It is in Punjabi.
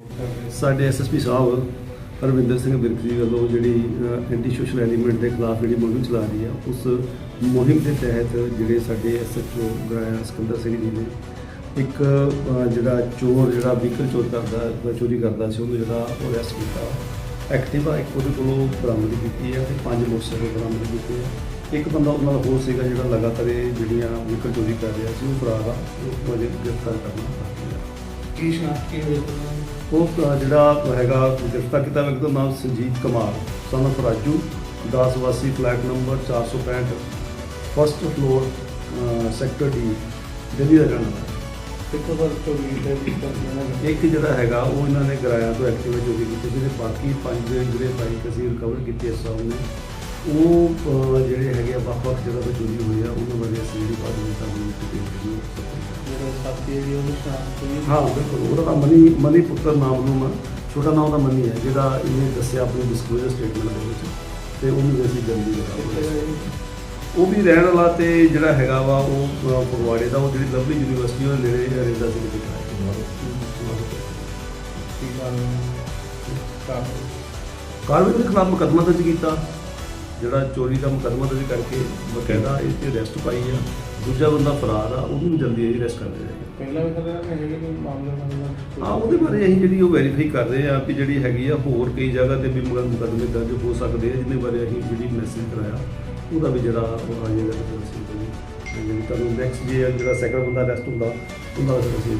ਕਰਦੇ ਸਾਡੇ ਐਸਐਸਪੀ ਸਾਹਿਬ, ਹਰਵਿੰਦਰ ਸਿੰਘ ਬਿਰਕ ਜੀ ਵੱਲੋਂ ਜਿਹੜੀ ਐਂਟੀ ਸੋਸ਼ਲ ਐਲੀਮੈਂਟ ਦੇ ਖਿਲਾਫ ਜਿਹੜੀ ਮੁਹਿੰਮ ਚਲਾ ਰਹੀ ਆ, ਉਸ ਮੁਹਿੰਮ ਦੇ ਤਹਿਤ ਜਿਹੜੇ ਸਾਡੇ ਐਸਐਚਓ ਗਰਾਇਆ ਸਿਕੰਦਰ ਸਿੰਘ ਜੀ ਨੇ, ਇੱਕ ਜਿਹੜਾ ਚੋਰ, ਜਿਹੜਾ ਵਹੀਕਲ ਚੋਰ ਕਰਦਾ ਚੋਰੀ ਕਰਦਾ ਸੀ, ਉਹਨੂੰ ਜਿਹੜਾ ਉਹ ਅਰੈਸਟ ਕੀਤਾ। ਐਕਟਿਵਾ ਇੱਕ ਉਹਦੇ ਕੋਲੋਂ ਬਰਾਮਦ ਕੀਤੀ ਹੈ ਤੇ ਪੰਜ ਮੋਟਰਸਾਈਕਲ ਬਰਾਮਦ ਕੀਤੇ ਆ। ਇੱਕ ਬੰਦਾ ਉਹਨਾਂ ਦਾ ਹੋਰ ਸੀਗਾ ਜਿਹੜਾ ਲਗਾਤਾਰ ਇਹ ਜਿਹੜੀਆਂ ਵਹੀਕਲ ਚੋਰੀ ਕਰ ਰਿਹਾ ਸੀ, ਉਹ ਫਰਾਰ ਆ ਉਹ ਅਜੇ ਗ੍ਰਿਫਤਾਰ ਕਰਨਾ ਕੀ ਸ਼ਨਾਖਤ ਕੀ ਹੋਈ? ਉਹ ਜਿਹੜਾ ਹੈਗਾ ਗ੍ਰਿਫਤਾਰ ਕੀਤਾ ਵਿਅਕਤੀ ਦਾ ਨਾਮ ਸੰਜੀਤ ਕੁਮਾਰ son of ਰਾਜੂ 10 ਵਾਸੀ flat number 465 first floor sector D Delhi ਦਾ ਰਹਿਣ ਵਾਲਾ। ਤੇ ਇੱਕ ਜਿਹੜਾ ਹੈਗਾ ਉਹ ਇਹਨਾਂ ਨੇ ਕਿਰਾਇਆ ਤੋਂ ਐਕਟਿਵਾ ਚੋਰੀ ਕੀਤੀ ਜਿਹਦੇ ਬਾਕੀ ਪੰਜ ਜਿਹੜੇ ਬਾਈਕ ਅਸੀਂ ਰਿਕਵਰ ਕੀਤੇ ਸਾਲ ਨੇ ਉਹ ਜਿਹੜੇ ਹੈਗੇ ਆ ਵੱਖ-ਵੱਖ ਜਗ੍ਹਾ ਤੋਂ ਚੋਰੀ ਹੋਈ ਆ ਉਹਨਾਂ ਬਾਰੇ ਅਸੀਂ ਜਿਹੜੀ ਬਾਤ ਨਹੀਂ ਤੁਹਾਨੂੰ ਕੀਤੀ ਹੈ ਉਹਦੀ ਬਿਲਕੁਲ ਉਹਦਾ ਨਾਮ ਮਨੀ ਮਨੀ ਪੁੱਤਰ ਨਾਮ ਨੂੰ ਛੋਟਾ ਨਾਮ ਦਾ ਮਨੀ ਹੈ ਜਿਹੜਾ ਇਹਨੇ ਦੱਸਿਆ ਆਪਣੀ ਡਿਸਕਲੋਜ਼ਰ ਸਟੇਟਮੈਂਟ ਦੇ ਵਿੱਚ। ਤੇ ਉਹਨੂੰ ਵੀ ਅਸੀਂ ਜਲਦੀ ਜੀ? ਉਹ ਵੀ ਰਹਿਣ ਵਾਲਾ ਤੇ ਜਿਹੜਾ ਹੈਗਾ ਵਾ ਉਹ ਫਗਵਾੜੇ ਦਾ ਉਹ ਜਿਹੜੀ ਲਵਲੀ ਯੂਨੀਵਰਸਿਟੀ ਉਹ ਨੇੜੇ ਰਹਿੰਦਾ ਸੀ ਕਿਤੇ। ਕਾਰਵਾਈ ਦੇ ਖਿਲਾਫ ਮੁਕੱਦਮਾ ਦਰਜ ਕੀਤਾ। ਜਿਹੜਾ ਚੋਰੀ ਦਾ ਮੁਕੱਦਮਾ ਦਰਜ ਕਰਕੇ ਬਕਾਇਦਾ ਇਹ ਤੇ ਅਰੈਸਟ ਪਾਈ ਆ ਦੂਜਾ ਬੰਦਾ ਫਰਾਰ ਆ ਉਹਨੂੰ ਵੀ ਜਲਦੀ ਹੀ ਅਰੈਸਟ ਕਰ ਲਿਆ ਪਹਿਲਾਂ ਵੀ ਕਦੇ ਨਾ ਹੈਗੇ ਕੋਈ ਮਾਮਲੇ ਹਾਂ ਉਹਦੇ ਬਾਰੇ ਅਸੀਂ ਜਿਹੜੀ ਉਹ ਵੈਰੀਫਾਈ ਕਰ ਰਹੇ ਆ ਵੀ ਜਿਹੜੀ ਹੈਗੀ ਆ ਹੋਰ ਕਈ ਜਗ੍ਹਾ ਤੇ ਵੀ ਮੁਕੱਦਮੇ ਦਰਜ ਹੋ ਸਕਦੇ ਆ ਜਿਹਦੇ ਬਾਰੇ ਅਸੀਂ ਜਿਹੜੀ ਮੈਸੇਜ ਕਰਾਇਆ ਉਹਦਾ ਵੀ ਜਿਹੜਾ ਉਹ ਆ ਜਾਏਗਾ ਤੇ ਫਿਰ ਅਸੀਂ ਜਿਹੜੀ ਜਿਹੜੀ ਤੁਹਾਨੂੰ ਨੈਕਸਟ ਜੇ ਜਿਹੜਾ ਸੈਕੰਡ ਬੰਦਾ ਅਰੈਸਟ ਹੁੰਦਾ ਉਹਦਾ ਅਸੀਂ